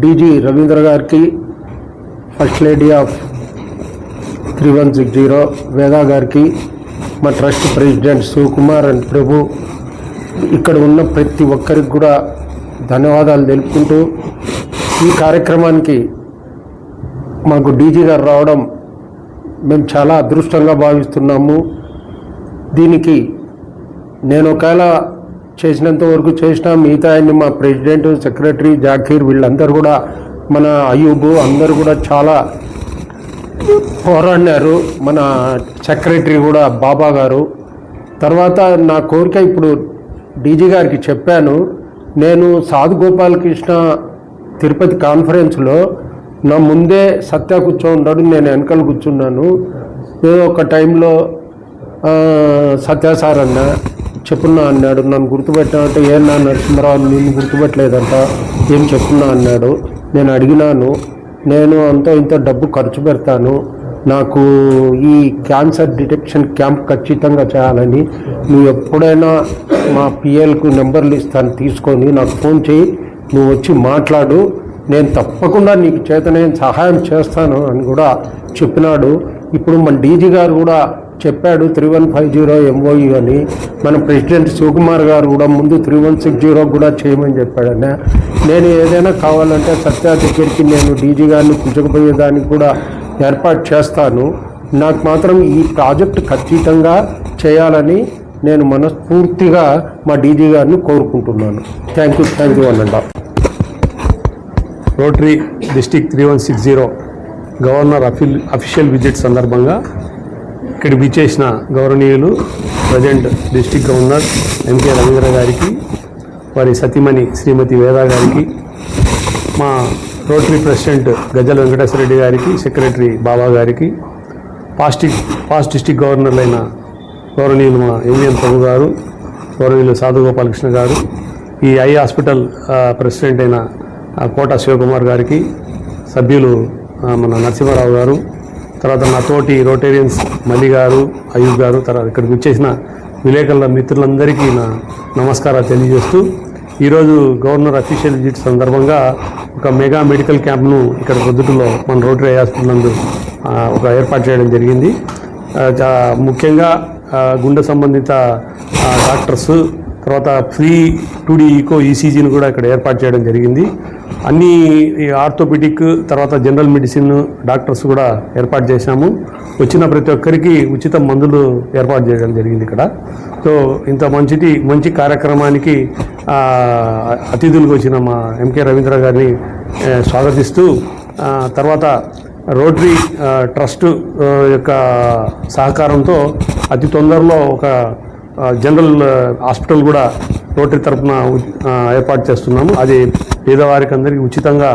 DG Ravindra గారికి first lady of three one six zero Veda గారికి మా trust president Shivakumar and Prabhu. ఇక్కడ ఉన్న ప్రతి ఒక్కరికి కూడా ధన్యవాదాలు తెలుపుకుంటూ ఈ కార్యక్రమానికి మాకు డీజీ గారు రావడం మేము చాలా అదృష్టంగా భావిస్తున్నాము. దీనికి నేను ఒకవేళ చేసినంత వరకు చేసిన మిగతా ఆయన్ని మా ప్రెసిడెంట్ సెక్రటరీ జాకీర్ వీళ్ళందరూ కూడా మన అయ్యూబు అందరూ కూడా చాలా పోరాడినారు. మన సెక్రటరీ కూడా బాబా గారు. తర్వాత నా కోరిక ఇప్పుడు డీజీ గారికి చెప్పాను. నేను సాధు గోపాలకృష్ణ తిరుపతి కాన్ఫరెన్స్లో నా ముందే సత్య కూర్చో ఉన్నాడు నేను వెనకలు కూర్చున్నాను. ఏదో ఒక టైంలో సత్యాసారన్న సార్ చెప్పున్నా అన్నాడు. నన్ను గుర్తుపెట్టానంటే ఏం నా నరసింహరావు నిన్ను గుర్తుపెట్టలేదంట. ఏం చెప్పున్నా అన్నాడు. నేను అడిగినాను. నేను అంతా ఇంత డబ్బు ఖర్చు పెడతాను. నాకు ఈ క్యాన్సర్ డిటెక్షన్ క్యాంప్ ఖచ్చితంగా చేయాలని. నువ్వు ఎప్పుడైనా మా పిఎల్కు నెంబర్లు ఇస్తాను. తీసుకొని నాకు ఫోన్ చేయి. నువ్వు వచ్చి మాట్లాడు. నేను తప్పకుండా నీకు చేత నేను సహాయం చేస్తాను అని కూడా చెప్పినాడు. ఇప్పుడు మన డీజీ గారు కూడా చెప్పాడు three one five zero M O E అని. మన ప్రెసిడెంట్ శివకుమార్ గారు కూడా ముందు త్రీ వన్ సిక్స్ జీరో కూడా చేయమని చెప్పాడన్న. నేను ఏదైనా కావాలంటే సత్య దగ్గరికి నేను డీజీ గారిని పిలుచుకుపోయేదానికి కూడా ఏర్పాటు చేస్తాను. నాకు మాత్రం ఈ ప్రాజెక్ట్ ఖచ్చితంగా చేయాలని నేను మనస్ఫూర్తిగా మా డీజీ గారిని కోరుకుంటున్నాను. Thank you thank you అనంట. Rotary district three one six zero governor అఫిల్ official visit సందర్భంగా ఇక్కడ విచ్చేసిన గౌరవనీయులు present district governor M K Ravindra గారికి వారి సతీమణి శ్రీమతి వేదా గారికి మా రోటరీ ప్రెసిడెంట్ గజ్జల వెంకటేశ్వర రెడ్డి గారికి సెక్రటరీ బాబా గారికి పాస్టిక్ పాస్ట్ డిస్టిక్ గవర్నర్లైన గౌరవనీయులు మా ఎంవిఎన్ ప్రభు గారు గౌరవనీయులు సాధు గోపాలకృష్ణ గారు ఈ ఐ హాస్పిటల్ ప్రెసిడెంట్ అయిన కోట శివకుమార్ గారికి సభ్యులు మన నరసింహారావు గారు తర్వాత నా తోటి రోటేరియన్స్ మల్లి గారు అయ్యూబ్ గారు తర్వాత ఇక్కడికి వచ్చేసిన విలేకరుల మిత్రులందరికీ నా నమస్కారాలు తెలియజేస్తూ ఈరోజు గవర్నర్ అఫీషియల్ విజిట్ సందర్భంగా ఒక మెగా మెడికల్ క్యాంప్ను ఇక్కడ పొద్దుటలో మన రోటరీ హాస్పిటల్ నందు ఒక ఏర్పాటు చేయడం జరిగింది. ముఖ్యంగా గుండె సంబంధిత డాక్టర్స్ తర్వాత ఫ్రీ టూడీ ఈకో ఈసీజీని కూడా ఇక్కడ ఏర్పాటు చేయడం జరిగింది. అన్ని ఆర్థోపెడిక్ తర్వాత జనరల్ మెడిసిన్ డాక్టర్స్ కూడా ఏర్పాటు చేశాము. వచ్చిన ప్రతి ఒక్కరికి ఉచిత మందులు ఏర్పాటు చేయడం జరిగింది ఇక్కడ. సో ఇంత మంచిది మంచి కార్యక్రమానికి అతిథులకు వచ్చిన మా ఎంకే రవీంద్ర గారిని స్వాగతిస్తూ తర్వాత రోటరీ ట్రస్ట్ యొక్క సహకారంతో అతి తొందరలో ఒక జనరల్ హాస్పిటల్ కూడా రోటరీ తరఫున ఏర్పాటు చేస్తున్నాము. అది పేదవారికి అందరికీ ఉచితంగా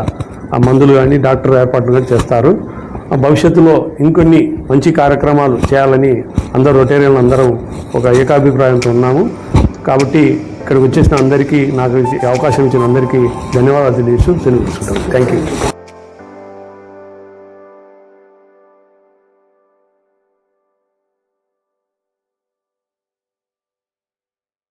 ఆ మందులు కానీ డాక్టర్ ఏర్పాట్లు కానీ చేస్తారు. ఆ భవిష్యత్తులో ఇంకొన్ని మంచి కార్యక్రమాలు చేయాలని అందరూ రొటేరియన్లు అందరం ఒక ఏకాభిప్రాయంతో ఉన్నాము. కాబట్టి ఇక్కడికి వచ్చేసిన అందరికీ నాకు అవకాశం ఇచ్చిన అందరికీ ధన్యవాదాలు తెలియజేస్తూ తెలియజేసుకుంటాను థ్యాంక్ యూ